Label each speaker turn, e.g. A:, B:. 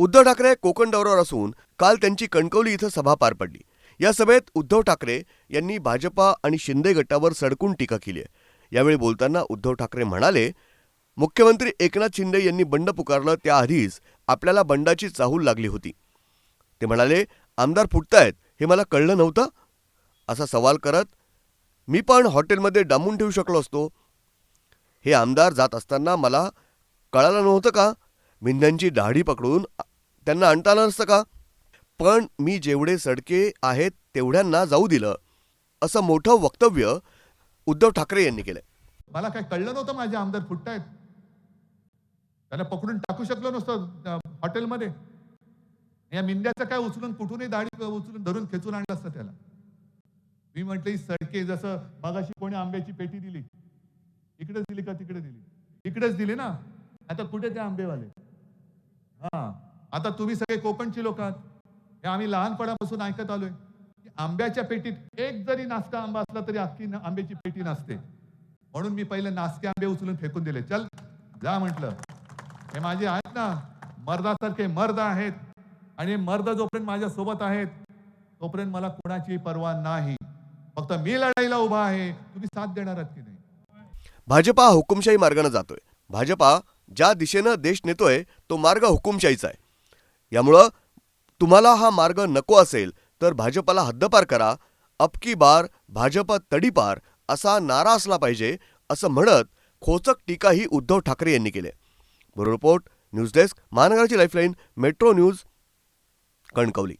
A: उद्धव ठाकरे कोकण दौऱ्यावर असून काल त्यांची कणकवली इथं सभा पार पडली. या सभेत उद्धव ठाकरे यांनी भाजपा आणि शिंदे गटावर सडकून टीका केली आहे. यावेळी बोलताना उद्धव ठाकरे म्हणाले मुख्यमंत्री एकनाथ शिंदे यांनी बंड पुकारलं त्याआधीच आपल्याला बंडाची चाहूल लागली होती. ते म्हणाले आमदार फुटतायत हे मला कळलं नव्हतं. असा सवाल करत मी पण हॉटेलमध्ये डांबून ठेवू शकलो असतो. हे आमदार जात असताना मला कळालं नव्हतं का? मिंध्यांची दाढी पकडून त्यांना आणता आलं नसतं का? पण मी जेवढे सडके आहेत तेवढ्यांना जाऊ दिलं असं मोठं वक्तव्य उद्धव ठाकरे यांनी केलंय.
B: मला काय कळलं नव्हतं माझे आमदार फुटतायत त्याला पकडून टाकू शकलो नसतं हॉटेलमध्ये. या मिंद्याचं काय उचलून कुठूनही दाढी उचलून धरून खेचून आणलं असतं त्याला. मी म्हटलं सडके जसं मगाशी कोणी आंब्याची पेटी दिली. इकडेच दिली का तिकडे दिली? इकडेच दिली ना? आता कुठे ते आंबेवाले? हा. आता तुम्ही सगळे कोकणची लोक आहात. हे आम्ही लहानपणापासून ऐकत आलोय. की आंब्याच्या पेटीत एक जरी नाश्ता आंबा असला तरी अख्खी आंब्याची पेटी नसते म्हणून मी पहिले नासके आंबे उचलून फेकून दिले. चल जा म्हटलं. हे माझे आहेत ना मर्दासारखे मर्द आहेत. आणि मर्द जोपर्यंत माझ्या सोबत आहेत तोपर्यंत मला कोणाची पर्वा नाही. फक्त मी लढाईला उभा आहे. तुम्ही साथ देणार आहात की नाही?
A: भाजपा हा हुकुमशाही मार्गाने जातोय. भाजपा ज्या दिशेनं देश नेतोय तो मार्ग हुकुमशाहीचा आहे. यामुळं तुम्हाला हा मार्ग नको असेल तर भाजपला हद्दपार करा. अबकी बार भाजप तडीपार असा नारा असला पाहिजे असं म्हणत खोचक टीकाही उद्धव ठाकरे यांनी केली. ब्युरो रिपोर्ट न्यूज डेस्क महानगराची लाईफलाईन मेट्रो न्यूज कणकवली.